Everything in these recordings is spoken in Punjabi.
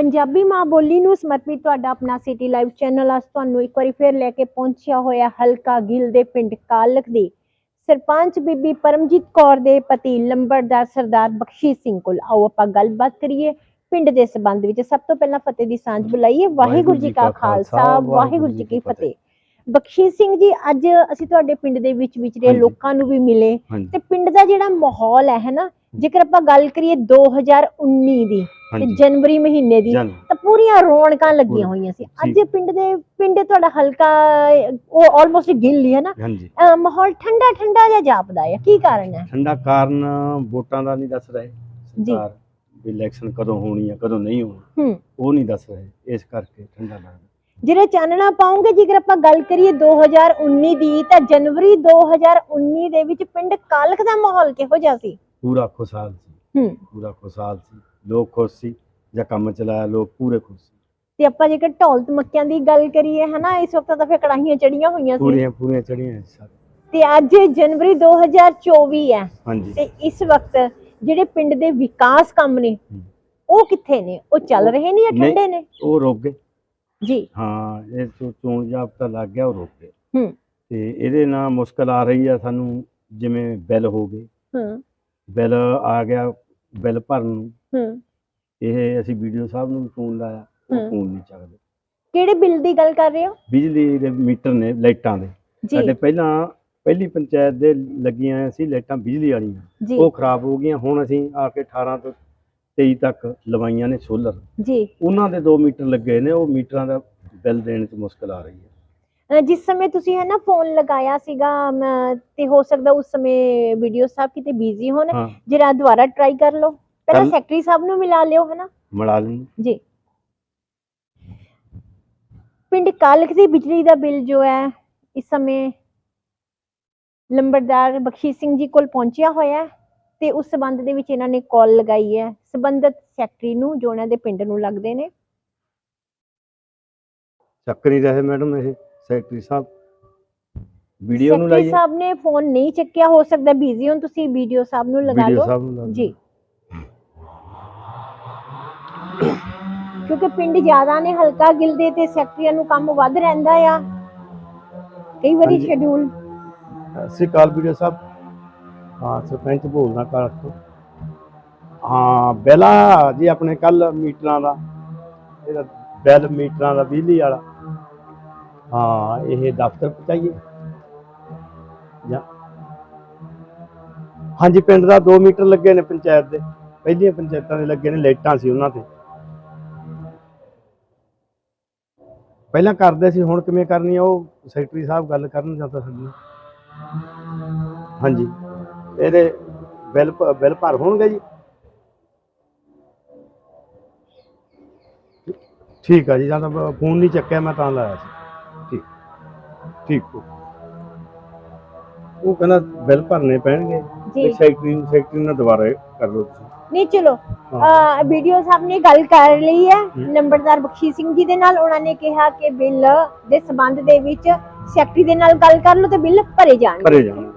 ਪੰਜਾਬੀ ਮਾਂ ਬੋਲੀ ਨੂੰ ਸਮਰਪਿਤ ਤੁਹਾਡਾ ਆਪਣਾ ਸਿਟੀ ਲਾਈਵ ਚੈਨਲ ਅੱਜ ਤੁਹਾਨੂੰ ਇੱਕ ਵਾਰੀ ਫੇਰ ਲੈ ਕੇ ਪਹੁੰਚਿਆ ਹੋਇਆ ਹਲਕਾ ਗਿੱਲ ਦੇ ਪਿੰਡ ਕਾਲਕ ਦੀ। ਸਰਪੰਚ ਬੀਬੀ ਪਰਮਜੀਤ ਕੌਰ ਦੇ ਪਤੀ ਲੰਬੜਦਾਰ ਸਰਦਾਰ ਬਖਸ਼ੀ ਸਿੰਘ ਕੋਲ। ਆਓ ਆਪਾਂ ਗੱਲਬਾਤ ਕਰੀਏ ਪਿੰਡ ਦੇ ਸਬੰਧ ਵਿੱਚ। ਸਭ ਤੋਂ ਪਹਿਲਾਂ ਫਤਿਹ ਦੀ ਸਾਂਝ ਬੁਲਾਈਏ। ਵਾਹਿਗੁਰੂ ਜੀ ਕਾ ਖਾਲਸਾ ਵਾਹਿਗੁਰੂ ਜੀ ਕੀ ਫਤਿਹ। ਬਖਸ਼ੀ ਸਿੰਘ ਜੀ ਅੱਜ ਅਸੀਂ ਤੁਹਾਡੇ ਪਿੰਡ ਦੇ ਵਿੱਚ ਵਿਚਰੇ। ਲੋਕਾਂ ਨੂੰ ਵੀ ਮਿਲੇ ਤੇ ਪਿੰਡ ਦਾ ਜਿਹੜਾ ਮਾਹੌਲ ਹੈ ਹੈ ਨਾ ਜੇਕਰ ਆਪਾਂ ਗੱਲ ਕਰੀਏ 2019 ਦੀ ਤੇ ਜਨਵਰੀ ਮਹੀਨੇ ਦੀ ਤਾਂ ਪੂਰੀਆਂ ਰੌਣਕਾਂ ਲੱਗੀਆਂ। ਹੋਈਆਂ ਸੀ। ਅੱਜ ਪਿੰਡ ਦੇ ਪਿੰਡ ਤੁਹਾਡਾ ਹਲਕਾ ਉਹ ਆਲਮੋਸਟ ਗਿੱਲ ਹੀ ਹੈ ਨਾ? ਮਾਹੌਲ ਠੰਡਾ ਠੰਡਾ ਜਿਹਾ ਜਾਪਦਾ ਹੈ। ਕੀ ਕਾਰਨ ਹੈ? ਠੰਡਾ ਕਾਰਨ ਵੋਟਾਂ ਦਾ ਨਹੀਂ ਦੱਸ ਰਹੇ। ਜੀ। ਸਰਕਾਰ ਵੀ ਇਲੈਕਸ਼ਨ ਕਦੋਂ ਹੋਣੀ ਆ ਕਦੋਂ ਨਹੀਂ ਹੋਣੀ। ਹੂੰ। ਉਹ ਨਹੀਂ ਦੱਸ ਰਹੇ। ਇਸ ਕਰਕੇ ਠੰਡਾ ਲੱਗਦਾ। ਜਿਹੜੇ ਚਾਨਣਾ ਪਾਉਂਗੇ ਜੇਕਰ ਆਪਾਂ ਗੱਲ ਕਰੀਏ 2019 ਦੀ ਤਾਂ ਜਨਵਰੀ 2019 ਦੇ ਵਿੱਚ ਪਿੰਡ ਕਾਲਖ ਦਾ ਮਾਹੌਲ ਕਿਹੋ ਜਿਹਾ ਸੀ? ਪੂਰਾ ਖੁਸ਼ਹਾਲ ਸੀ। ਹੂੰ। ਪੂਰਾ ਖੁਸ਼ਹਾਲ ਸੀ। ਲੋਕ ਖੁਸ਼ ਸੀ ਜਾਂ ਕੰਮ ਚਲਾਇਆ ਲੋਕ ਪੂਰੇ ਖੁਸ਼ ਸੀ। ਤੇ ਆਪਾਂ ਜੇਕਰ ਢੋਲ ਧਮਕਿਆਂ ਦੀ ਗੱਲ ਕਰੀਏ ਹਨਾ ਇਸ ਵਕਤ ਤਾਂ ਫਿਰ ਕੜਾਹੀਆਂ ਚੜੀਆਂ ਹੋਈਆਂ ਸੀ। ਪੂਰੀਆਂ ਪੂਰੀਆਂ ਚੜੀਆਂ ਸੀ ਤੇ ਅੱਜ ਜਨਵਰੀ 2024 ਹੈ। ਹਾਂਜੀ। ਤੇ ਇਸ ਵਕਤ ਜਿਹੜੇ ਪਿੰਡ ਦੇ ਵਿਕਾਸ ਕੰਮ ਨੇ। ਉਹ ਕਿੱਥੇ ਨੇ? ਉਹ ਚੱਲ ਰਹੇ ਨੇ ਜਾਂ। ਠੰਡੇ ਨੇ? ਉਹ ਰੁਕ ਗਏ। ਜੀ। ਹਾਂ ਇਹ ਚੋਣ ਜਾਬਤਾ ਲੱਗ ਗਿਆ ਉਹ ਰੁਕ ਗਏ। ਹੂੰ। ਤੇ ਇਹਦੇ ਨਾਲ ਮੁਸ਼ਕਲ ਆ ਰਹੀ ਆ ਸਾਨੂੰ ਜਿਵੇਂ ਬਿੱਲ ਹੋ ਗਏ। ਹੂੰ। ਬਿੱਲ ਆ ਗਿਆ ਬਿੱਲ ਭਰਨ ਨੂੰ। ਹੂੰ। ਇਹ ਅਸੀਂ ਵੀਡੀਓ ਸਾਹਿਬ ਨੂੰ ਫੋਨ ਲਾਇਆ ਉਹ ਹੂੰ। ਫੋਨ ਨਹੀਂ ਚੱਕਦੇ। ਕਿਹੜੇ ਬਿੱਲ ਦੀ ਗੱਲ ਕਰ ਰਹੇ ਹੋ? ਬਿਜਲੀ ਦੇ ਮੀਟਰ ਨੇ ਲਾਈਟਾਂ ਦੇ। ਜੀ। ਸਾਡੇ ਪਹਿਲਾਂ ਪਹਿਲੀ ਪੰਚਾਇਤ ਦੇ ਲੱਗੀਆਂ ਸੀ ਲਾਈਟਾਂ ਬਿਜਲੀ ਵਾਲੀਆਂ। ਜੀ। ਉਹ ਖਰਾਬ ਹੋ ਗਈਆਂ ਹੁਣ ਅਸੀਂ ਆ ਕੇ 18 ਤੋਂ 23 ਤੱਕ ਲਵਾਈਆਂ ਨੇ ਸੋਲਰ। ਜੀ। ਉਹਨਾਂ ਦੇ 2 ਮੀਟਰ ਲੱਗੇ ਨੇ ਉਹ ਮੀਟਰਾਂ ਦਾ ਬਿੱਲ ਦੇਣ 'ਚ ਮੁਸ਼ਕਲ ਆ ਰਹੀ ਹੈ। ਜਿਸ ਸਮੇਂ ਤੁਸੀਂ ਹੈ ਨਾ ਫੋਨ ਲਗਾਇਆ ਸੀਗਾ ਤੇ ਹੋ ਸਕਦਾ ਉਸ ਸਮੇਂ ਵੀਡੀਓ ਸਾਹਿਬ ਕਿਤੇ ਬਿਜ਼ੀ ਹੋਣ ਜਰਾ ਦੁਬਾਰਾ ਟਰਾਈ ਕਰ ਲਓ। ਪਹਿਲਾਂ ਸੈਕਟਰੀ ਸਾਹਿਬ ਨੂੰ ਮਿਲਾ ਲਿਓ ਹੈ ਨਾ ਮਿਲਾ ਲੈਣ ਜੀ। ਪਿੰਡ ਕਾਲਖ ਦੀ ਬਿਜਲੀ ਦਾ ਬਿੱਲ ਜੋ ਹੈ ਇਸ ਸਮੇਂ ਲੰਬੜਦਾਰ ਬਖਸ਼ੀ ਸਿੰਘ ਜੀ ਕੋਲ ਪਹੁੰਚਿਆ ਹੋਇਆ ਤੇ ਉਸ ਸਬੰਧ ਦੇ ਵਿੱਚ ਇਹਨਾਂ ਨੇ ਕਾਲ ਲਗਾਈ ਹੈ। ਸਬੰਧਤ ਸੈਕਟਰੀ ਨੂੰ ਜੋ ਇਹਨਾਂ ਦੇ ਪਿੰਡ ਨੂੰ ਲੱਗਦੇ ਨੇ। ਚੱਕ ਨਹੀਂ ਰਹੇ ਮੈਡਮ ਇਹ। ਸੈਕਟਰੀ ਸਾਹਿਬ ਵੀਡੀਓ ਨੂੰ ਸੈਕਟਰੀ ਲਾਈਏ। ਸਾਹਿਬ ਨੇ ਫੋਨ ਨਹੀਂ ਚੱਕਿਆ ਹੋ ਸਕਦਾ ਬਿਜ਼ੀ ਹੋਣ ਤੁਸੀਂ ਵੀਡੀਓ ਸਾਹਿਬ ਨੂੰ ਲਗਾ ਵੀਡੀਓ ਲਓ ਸਾਹਿਬ ਨੂੰ ਲਾ ਦਿਓ। ਜੀ ਕਿਉਂਕਿ ਪਿੰਡ ਜ਼ਿਆਦਾ ਨੇ ਹਲਕਾ ਗਿਲਦੇ ਤੇ ਸੈਕਟਰੀਆਂ ਨੂੰ ਕੰਮ ਵੱਧ ਰਹਿੰਦਾ ਆ। ਕਈ ਵਾਰੀ ਹਾਂਜੀ। ਸ਼ਡਿਊਲ ਸਤਿ ਸ਼੍ਰੀ ਅਕਾਲ ਵੀਡੀਓ ਸਾਹਿਬ। ਹਾਂ ਸਰਪੰਚ ਬੋਲਦਾ ਕਾਲ ਤੋਂ ਹਾਂ ਬਿੱਲਾ ਜੀ ਆਪਣੇ ਕੱਲ ਮੀਟਰਾਂ ਦਾ ਇਹਦਾ ਬਿੱਲ ਮੀਟਰਾਂ ਦਾ ਬਿਜਲੀ ਵਾਲਾ। ਹਾਂ, ਇਹ ਦਫ਼ਤਰ ਪਹੁੰਚਾਈਏ। ਜਾਂ ਹਾਂਜੀ, ਪਿੰਡ ਦਾ 2 ਮੀਟਰ ਲੱਗੇ ਨੇ ਪੰਚਾਇਤ ਦੇ। ਪਹਿਲੀਆਂ ਪੰਚਾਇਤਾਂ ਦੇ ਲੱਗੇ ਨੇ, ਲਾਈਟਾਂ ਸੀ ਉਹਨਾਂ ਤੇ। ਪਹਿਲਾਂ ਕਰਦੇ ਸੀ, ਹੁਣ ਕਿਵੇਂ ਕਰਨੀ ਆ, ਉਹ ਸੈਕਟਰੀ ਸਾਹਿਬ ਗੱਲ ਕਰਨ ਜਾਂਦਾ ਸਾਡੇ ਨਾਲ ਹਾਂਜੀ, ਇਹਦੇ ਬਿੱਲ ਬਿੱਲ ਭਰ ਹੋਣਗੇ ਜੀ। ਠੀਕ ਆ ਜੀ, ਜਾਂ ਤਾਂ ਫੋਨ ਨਹੀਂ ਚੱਕਿਆ, ਮੈਂ ਤਾਂ ਲਾਇਆ ਸੀ। ਠੀਕ ਹੋ ਉਹ ਕਹਿੰਦਾ ਬਿੱਲ ਭਰਨੇ ਪੈਣਗੇ। ਜੀ। ਤੇ ਸੈਕਟਰੀ ਨੂੰ ਸੈਕਟਰੀ ਨਾਲ ਦੁਬਾਰਾ ਕਰ ਲਓ ਤੁਸੀਂ। ਨਹੀਂ ਚਲੋ। ਹਾਂ। ਵੀਡੀਓ ਸਾਹਿਬ ਨੇ ਗੱਲ ਕਰ ਲਈ ਹੈ। ਹਮ। ਨੰਬਰਦਾਰ ਬਖਸ਼ੀ ਸਿੰਘ ਜੀ ਦੇ ਨਾਲ ਉਹਨਾਂ ਨੇ ਕਿਹਾ ਕਿ ਬਿੱਲ ਦੇ ਸਬੰਧ ਦੇ ਵਿੱਚ ਸੈਕਟਰੀ ਦੇ ਨਾਲ ਗੱਲ ਕਰ ਲਓ ਤੇ ਬਿੱਲ ਭਰੇ ਜਾਣਗੇ। ਭਰੇ ਜਾਣਗੇ।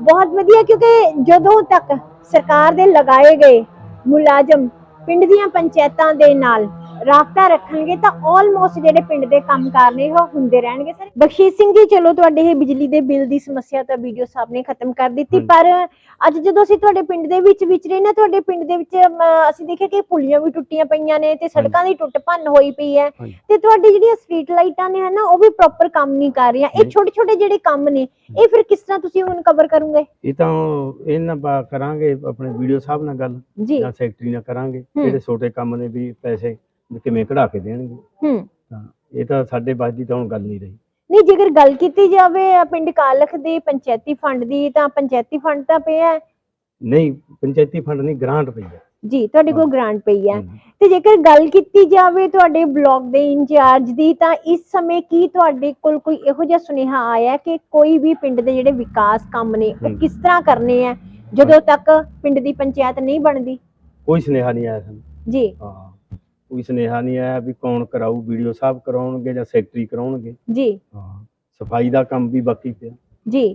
ਬਹੁਤ ਵਧੀਆ ਕਿਉਂਕਿ ਜਦੋਂ ਤੱਕ ਸਰਕਾਰ ਦੇ ਲਗਾਏ ਗਏ ਮੁਲਾਜ਼ਮ ਪਿੰਡ ਦੀਆਂ ਪੰਚਾਇਤਾਂ ਦੇ ਨਾਲ ਰਾਬਤਾ ਰੱਖਣਗੇ ਤਾਂ ਆਲਮੋਸਟ ਜਿਹੜੇ ਪਿੰਡ ਦੇ ਕੰਮਕਾਰ ਨੇ ਉਹ ਹੁੰਦੇ ਰਹਿਣਗੇ ਸਰ ਬਖਸ਼ੀਸ਼ ਸਿੰਘ ਜੀ ਚਲੋ ਤੁਹਾਡੇ ਇਹ ਬਿਜਲੀ ਦੇ ਬਿੱਲ ਦੀ ਸਮੱਸਿਆ ਤਾਂ ਵੀਡੀਓ ਸਾਹਿਬ ਨੇ ਖਤਮ ਕਰ ਦਿੱਤੀ। ਪਰ ਅੱਜ ਜਦੋਂ ਅਸੀਂ ਤੁਹਾਡੇ ਪਿੰਡ ਦੇ ਵਿੱਚ ਵਿਚਰੇ ਨਾ ਤੁਹਾਡੇ ਪਿੰਡ ਦੇ ਵਿੱਚ ਅਸੀਂ ਦੇਖਿਆ ਕਿ ਪੁਲੀਆਂ ਵੀ ਟੁੱਟੀਆਂ ਪਈਆਂ ਨੇ ਤੇ ਸੜਕਾਂ ਦੀ ਟੁੱਟ ਭੰਨ ਹੋਈ ਪਈ ਹੈ। ਤੇ ਤੁਹਾਡੀ ਜਿਹੜੀਆਂ ਸਟਰੀਟ ਲਾਈਟਾਂ ਨੇ ਹਨਾ ਉਹ ਵੀ ਪ੍ਰੋਪਰ ਕੰਮ ਨਹੀਂ ਕਰ ਰਹੀਆਂ ਇਹ। ਛੋਟੇ ਛੋਟੇ ਜਿਹੜੇ ਕੰਮ ਨੇ ਇਹ ਫਿਰ ਕਿਸ ਤਰ੍ਹਾਂ ਤੁਸੀਂ ਹੁਣ ਕਵਰ ਕਰੋਗੇ ਇਹ ਤਾਂ ਇਹਨਾਂ ਬਾ ਕਰਾਂਗੇ ਆਪਣੇ ਵੀਡੀਓ ਸਾਹਿਬ ਨਾਲ ਗੱਲ ਜੀ ਸੈਕਟਰੀ ਨਾਲ ਕਰਾਂਗੇ। ਜਿਹੜੇ ਛੋਟੇ ਕੰਮ ਨੇ ਵੀ ਪੈਸੇ ਕਿਵੇਂ ਕਢਾ ਕੇ ਦੇਣਗੇ। ਹੂੰ। ਤਾਂ ਇਹ ਤਾਂ ਸਾਡੇ ਬਸ ਦੀ ਤਾਂ ਹੁਣ ਗੱਲ ਨਹੀਂ ਰਹੀ। ਨਹੀਂ ਜੇਕਰ ਗੱਲ ਕੀਤੀ ਜਾਵੇ ਅ, ਪਿੰਡ ਕਾਲਖ ਦੇ ਪੰਚਾਇਤੀ ਫੰਡ ਦੀ ਤਾਂ ਪੰਚਾਇਤੀ ਫੰਡ ਤਾਂ ਪਿਆ ਹੈ। ਨਹੀਂ ਪੰਚਾਇਤੀ ਫੰਡ ਨਹੀਂ ਗ੍ਰਾਂਟ ਪਈ ਹੈ। ਜੀ ਤੁਹਾਡੇ ਕੋਲ ਗ੍ਰਾਂਟ ਪਈ ਹੈ। ਤੇ ਜੇਕਰ ਗੱਲ ਕੀਤੀ ਜਾਵੇ ਤੁਹਾਡੇ ਬਲਾਕ ਦੇ ਇੰਚਾਰਜ ਦੀ ਤਾਂ ਇਸ ਸਮੇਂ ਕੀ ਤੁਹਾਡੇ ਕੋਲ ਕੋਈ ਇਹੋ ਜਿਹਾ ਸੁਨੇਹਾ ਆਇਆ ਕਿ ਕੋਈ ਵੀ ਪਿੰਡ ਦੇ ਜਿਹੜੇ ਵਿਕਾਸ ਕੰਮ ਨੇ ਉਹ। ਕਿਸ ਤਰ੍ਹਾਂ ਕਰਨੇ ਆ ਜਦੋਂ ਤੱਕ ਪਿੰਡ ਦੀ ਪੰਚਾਇਤ ਨਹੀਂ ਬਣਦੀ? ਕੋਈ ਸੁਨੇਹਾ ਨਹੀਂ ਆਇਆ ਸਾਨੂੰ। ਜੀ। ਹਾਂ। ਕੋਈ ਸੁਨੇਹਾ ਨਹੀਂ ਆਇਆ ਵੀ ਕੌਣ ਕਰਾਊ ਵੀਡੀਓ ਸਾਹਿਬ ਕਰਾਉਣਗੇ ਜਾਂ ਸੈਕਟਰੀ ਕਰਾਉਣਗੇ? ਜੀ। ਹਾਂ ਸਫ਼ਾਈ ਦਾ ਕੰਮ ਵੀ ਬਾਕੀ ਪਿਆ। ਜੀ।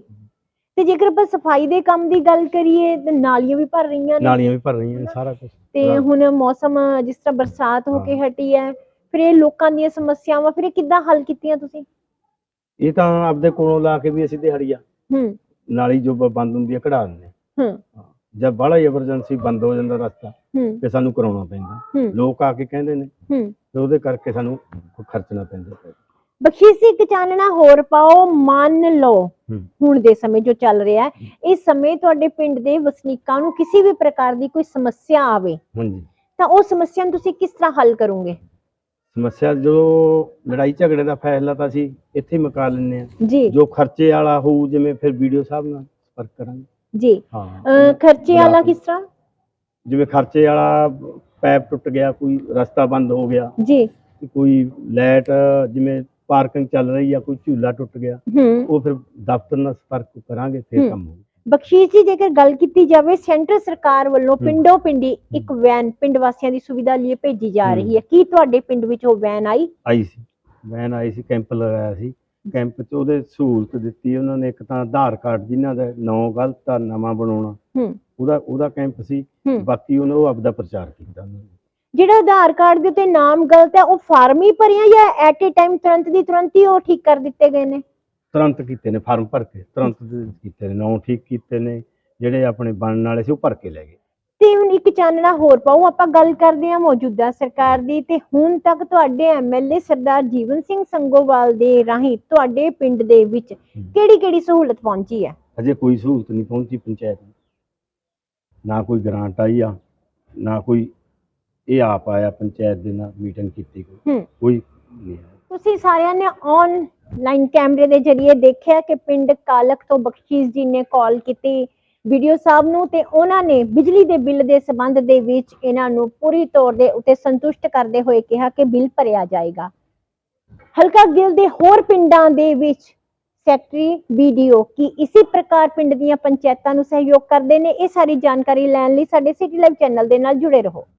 ਤੇ ਜੇਕਰ ਆਪਾਂ ਸਫ਼ਾਈ ਦੇ ਕੰਮ ਦੀ ਗੱਲ ਕਰੀਏ ਤਾਂ ਨਾਲੀਆਂ ਵੀ ਭਰ ਰਹੀਆਂ ਨੇ। ਨਾਲੀਆਂ ਵੀ ਭਰ ਰਹੀਆਂ ਨੇ ਸਾਰਾ ਕੁਝ ਤੇ। ਹੁਣ ਮੌਸਮ ਜਿਸ ਤਰ੍ਹਾਂ ਬਰਸਾਤ ਹੋ ਕੇ ਹਟੀ ਹੈ ਫਿਰ ਇਹ ਲੋਕਾਂ ਦੀਆਂ ਸਮੱਸਿਆਵਾਂ ਫਿਰ ਇਹ ਕਿੱਦਾਂ ਹੱਲ ਕੀਤੀਆਂ ਤੁਸੀਂ? ਇਹ ਤਾਂ ਆਪਦੇ ਕੋਲੋਂ ਲਾ ਕੇ ਵੀ ਅਸੀਂ ਦਿਹਾੜੀਆ। ਹੂੰ। ਨਾਲੀ ਜੋ ਬੰਦ ਹੁੰਦੀ ਹੈ ਕਢਾ ਦਿੰਦੇ ਹਾਂ। ਜਦ ਬਾਹਲਾ ਐਮਰਜੈਂਸੀ ਬੰਦ ਹੋ ਜਾਂਦਾ ਰਸਤਾ ਹੂੰ। ਤੇ ਸਾਨੂੰ ਕਰਾਉਣਾ ਪੈਂਦਾ। ਹੂੰ। ਲੋਕ ਆ ਕੇ ਕਹਿੰਦੇ ਨੇ ਹੂੰ। ਤੇ ਉਹਦੇ ਕਰਕੇ ਸਾਨੂੰ ਖਰਚਣਾ ਪੈਂਦਾ। ਬਖਸ਼ੀਸੀ ਇੱਕ ਚਾਨਣਾ ਹੋਰ ਪਾਓ ਮੰਨ ਲਓ। ਹੂੰ। ਹੁਣ ਦੇ ਸਮੇਂ ਜੋ ਚੱਲ ਰਿਹਾ ਹੈ ਇਸ ਸਮੇਂ ਤੁਹਾਡੇ ਪਿੰਡ ਦੇ ਵਸਨੀਕਾਂ ਨੂੰ ਕਿਸੇ ਵੀ ਪ੍ਰਕਾਰ ਦੀ ਕੋਈ ਸਮੱਸਿਆ ਆਵੇ ਹਾਂਜੀ। ਤਾਂ ਉਹ ਸਮੱਸਿਆ ਨੂੰ ਤੁਸੀਂ ਕਿਸ ਤਰ੍ਹਾਂ ਹੱਲ ਕਰੋਗੇ? ਸਮੱਸਿਆ ਜੋ ਲੜਾਈ ਝਗੜੇ ਦਾ ਫੈਸਲਾ ਤਾਂ ਅਸੀਂ ਇੱਥੇ ਹੀ ਮੁਕਾ ਲੈਂਦੇ ਆ ਜੀ। ਜੋ ਖਰਚੇ ਵਾਲਾ ਹੋਊ ਜਿਵੇਂ ਫਿਰ ਵੀਡੀਓ ਸਾਹਿਬ ਨਾਲ ਸੰਪਰਕ ਕਰਾਂਗੇ। ਜੀ। ਹਾਂ ਅਹ ਖਰਚੇ ਵਾਲਾ। ਕਿਸ ਤਰ੍ਹਾਂ? ਜਿਵੇਂ ਖਰਚੇ ਵਾਲਾ ਪੈਪ ਟੁੱਟ ਗਿਆ ਕੋਈ ਰਸਤਾ ਬੰਦ ਹੋ ਗਿਆ। ਜੀ। ਤੇ ਕੋਈ ਲਾਈਟ ਜਿਵੇਂ ਪਾਰਕਿੰਗ ਚੱਲ ਰਹੀ ਆ ਕੋਈ ਝੂਲਾ ਟੁੱਟ ਗਿਆ ਹੂੰ। ਉਹ ਫਿਰ ਦਫ਼ਤਰ ਨਾਲ ਸੰਪਰਕ ਕਰਾਂਗੇ ਫਿਰ ਹੂੰ। ਕੰਮ ਹੋਊ ਬਖਸ਼ੀਸ਼ ਜੀ ਜੇਕਰ ਗੱਲ ਕੀਤੀ ਜਾਵੇ ਸੈਂਟਰ ਸਰਕਾਰ ਵੱਲੋਂ। ਪਿੰਡੋਂ ਪਿੰਡੀ ਇੱਕ ਵੈਨ ਪਿੰਡ ਵਾਸੀਆਂ ਦੀ ਸੁਵਿਧਾ ਲਈ ਭੇਜੀ ਜਾ। ਰਹੀ ਹੈ। ਕੀ ਤੁਹਾਡੇ ਪਿੰਡ ਵਿੱਚ ਉਹ ਵੈਨ ਆਈ? ਆਈ ਸੀ। ਵੈਨ ਆਈ ਸੀ ਕੈਂਪ ਲਗਾਇਆ ਸੀ। ਕੈਂਪ 'ਚ ਉਹਦੇ ਸਹੂਲਤ ਦਿੱਤੀ ਉਹਨਾਂ ਨੇ ਇੱਕ ਤਾਂ ਆਧਾਰ ਕਾਰਡ ਜਿਨ੍ਹਾਂ ਦਾ ਨਾਂ ਗਲਤ ਆ ਨਵਾਂ ਬਣਾਉਣਾ ਹੂੰ। ਉਹਦਾ ਉਹਦਾ ਕੈਂਪ ਸੀ ਹੂੰ। ਬਾਕੀ ਉਹਨੇ ਉਹ ਆਪਦਾ ਪ੍ਰਚਾਰ ਕੀਤਾ ਉਹਨਾਂ ਨੇ ਜਿਹੜਾ ਆਧਾਰ ਕਾਰਡ ਦੇ ਉੱਤੇ ਨਾਮ ਗਲਤ ਹੈ ਉਹ ਫਾਰਮ ਹੀ ਭਰਿਆ ਜਾਂ ਐਟ ਏ ਟਾਈਮ ਤੁਰੰਤ ਦੀ ਤੁਰੰਤ ਹੀ ਉਹ ਠੀਕ ਕਰ ਦਿੱਤੇ ਗਏ ਨੇ? ਤੁਰੰਤ ਕੀਤੇ ਨੇ ਫਾਰਮ ਭਰ ਕੇ ਤੁਰੰਤ ਦੇ ਕੀਤੇ ਨੇ ਨਾਂ ਠੀਕ ਕੀਤੇ ਨੇ ਜਿਹੜੇ ਆਪਣੇ ਬਣਨ ਵਾਲੇ ਸੀ ਉਹ ਭਰ ਕੇ ਲੈ ਗਏ। ਤੇ ਹੁਣ ਇੱਕ ਚਾਨਣਾ ਹੋਰ ਪਾਉ ਆਪਾਂ ਗੱਲ ਕਰਦੇ ਹਾਂ ਮੌਜੂਦਾ ਸਰਕਾਰ ਦੀ ਤੇ ਹੁਣ ਤੱਕ ਤੁਹਾਡੇ ਐਮਐਲਏ ਸਰਦਾਰ ਜੀਵਨ ਸਿੰਘ ਸੰਗੋਵਾਲ ਦੇ ਰਾਹੀਂ ਤੁਹਾਡੇ ਪਿੰਡ ਦੇ ਵਿੱਚ ਕਿਹੜੀ ਕਿਹੜੀ ਸਹੂਲਤ ਪਹੁੰਚੀ ਹੈ? ਅਜੇ ਕੋਈ ਸਹੂਲਤ ਨਹੀਂ ਪਹੁੰਚੀ ਪੰਚਾਇਤ ਨੂੰ। ਨਾ ਕੋਈ ਗ੍ਰਾਂਟ ਆਈ ਆ ਨਾ ਕੋਈ ਇਹ ਆਪ ਆਇਆ ਪੰਚਾਇਤ ਦੇ ਨਾਲ ਮੀਟਿੰਗ ਕੀਤੀ ਕੋਈ। ਕੋਈ ਨਹੀਂ ਤੁਸੀਂ ਸਾਰਿਆਂ ਨੇ ਆਨਲਾਈਨ ਕੈਮਰੇ ਦੇ ਜ਼ਰੀਏ ਦੇਖਿਆ ਕਿ ਪਿੰਡ ਕਾਲਕ ਤੋਂ ਬਖਸ਼ੀਸ਼ ਜੀ ਨੇ ਕਾਲ ਕੀਤੀ ਵੀਡੀਓ ਸਾਹਿਬ ਨੂੰ ਤੇ ਉਹਨਾਂ ਨੇ ਬਿਜਲੀ ਦੇ ਬਿੱਲ ਦੇ ਸਬੰਧ ਦੇ ਵਿੱਚ ਇਹਨਾਂ ਨੂੰ ਪੂਰੀ ਤੌਰ ਦੇ ਉੱਤੇ ਸੰਤੁਸ਼ਟ ਕਰਦੇ ਹੋਏ ਕਿਹਾ ਕਿ ਬਿੱਲ ਭਰਿਆ ਜਾਏਗਾ। ਹਲਕਾ ਗਿੱਲ ਦੇ ਹੋਰ ਪਿੰਡਾਂ ਦੇ ਵਿੱਚ ਸੈਕਟਰੀ ਵੀਡੀਓ ਕੀ ਇਸੇ ਪ੍ਰਕਾਰ ਪਿੰਡ ਦੀਆਂ ਪੰਚਾਇਤਾਂ ਨੂੰ ਸਹਿਯੋਗ ਕਰਦੇ ਨੇ? ਇਹ ਸਾਰੀ ਜਾਣਕਾਰੀ ਲੈਣ ਲਈ ਸਾਡੇ ਸਿਟੀ ਲਾਈਵ ਚੈਨਲ ਦੇ ਨਾਲ ਜੁੜੇ ਰਹੋ।